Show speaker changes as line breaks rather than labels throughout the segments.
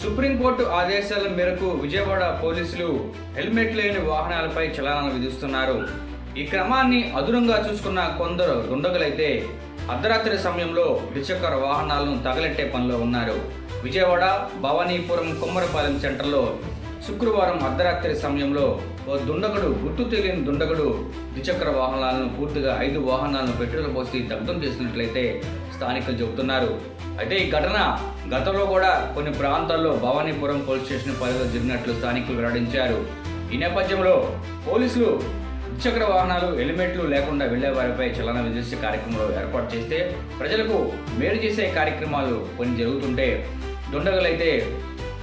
Supreme court ఆదేశాల మేరకు విజయవాడ పోలీసులు హెల్మెట్ లేని వాహనాలపై చలానాలు విధిస్తున్నారు. ఈ క్రమాన్ని అదునుగా చూసుకున్న కొందరు దుండగులైతే అర్ధరాత్రి సమయంలో ద్విచక్ర వాహనాలను తగలెట్టే పనిలో ఉన్నారు. విజయవాడ భవానీపురం కుమ్మరపాలెం సెంటర్లో శుక్రవారం అర్ధరాత్రి సమయంలో ఓ దుండగుడు గుర్తు తెలియని దుండగుడు ద్విచక్ర వాహనాలను పూర్తిగా ఐదు వాహనాలను పెట్రోల్ పోసి దగ్ధం చేసినట్లయితే స్థానికులు చెబుతున్నారు. అయితే ఈ ఘటన గతంలో కూడా కొన్ని ప్రాంతాల్లో భవానీపురం పోలీస్ స్టేషన్ పరిధిలో జరిగినట్లు స్థానికులు వెల్లడించారు. ఈ నేపథ్యంలో పోలీసులు ద్విచక్ర వాహనాలు హెల్మెట్లు లేకుండా వెళ్ళే వారిపై చలన విధించే కార్యక్రమాలు ఏర్పాటు చేస్తే ప్రజలకు మేలు చేసే కార్యక్రమాలు కొన్ని జరుగుతుంటే దుండగులైతే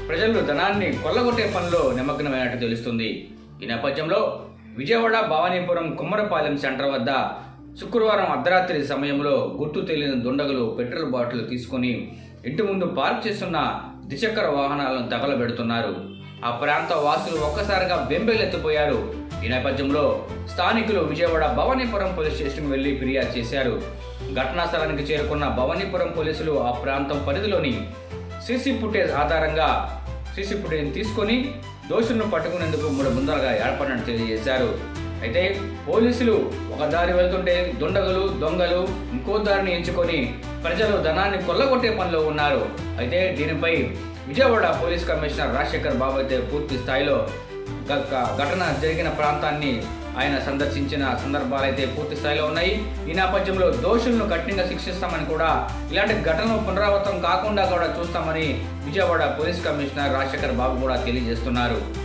ప్రజలు ధనాన్ని కొల్లగొట్టే పనిలో నిమగ్నమైనట్టు తెలుస్తుంది. ఈ నేపథ్యంలో విజయవాడ భవానీపురం కుమ్మరపాలెం సెంటర్ వద్ద శుక్రవారం అర్ధరాత్రి సమయంలో గుర్తు తెలియని దుండగులు పెట్రోల్ బాటిల్ తీసుకొని ఇంటి ముందు పార్క్ చేస్తున్న ద్విచక్ర వాహనాలను తగలబెడుతున్నారు. ఆ ప్రాంత వాసులు ఒక్కసారిగా బెంబేలెత్తిపోయారు. ఈ నేపథ్యంలో స్థానికులు విజయవాడ భవానీపురం పోలీస్ స్టేషన్కి వెళ్ళి ఫిర్యాదు చేశారు. ఘటనా స్థలానికి చేరుకున్న భవానీపురం పోలీసులు ఆ ప్రాంతం పరిధిలోని సీసీ ఫుటేజ్ ఆధారంగా సీసీ ఫుటేజ్ తీసుకొని దోషులను పట్టుకునేందుకు మూడు బృందాలుగా ఏర్పడినట్టు తెలియజేశారు. అయితే పోలీసులు ఒక దారి వెళ్తుంటే దుండగులు దొంగలు ఇంకో దారిని ఎంచుకొని ప్రజలు ధనాన్ని కొల్లగొట్టే పనిలో ఉన్నారు. అయితే దీనిపై విజయవాడ పోలీస్ కమిషనర్ రాజశేఖర్ బాబు అయితే పూర్తి స్థాయిలో గ- ఘటన జరిగిన ప్రాంతాన్ని ఆయన సందర్శించిన సందర్భాలు అయితే పూర్తి స్థాయిలో ఉన్నాయి. ఈ నేపథ్యంలో దోషులను కఠినంగా శిక్షిస్తామని కూడా ఇలాంటి ఘటనలు పునరావృతం కాకుండా కూడా చూస్తామని విజయవాడ పోలీస్ కమిషనర్ రాజశేఖర్ బాబు కూడా తెలియజేస్తున్నారు.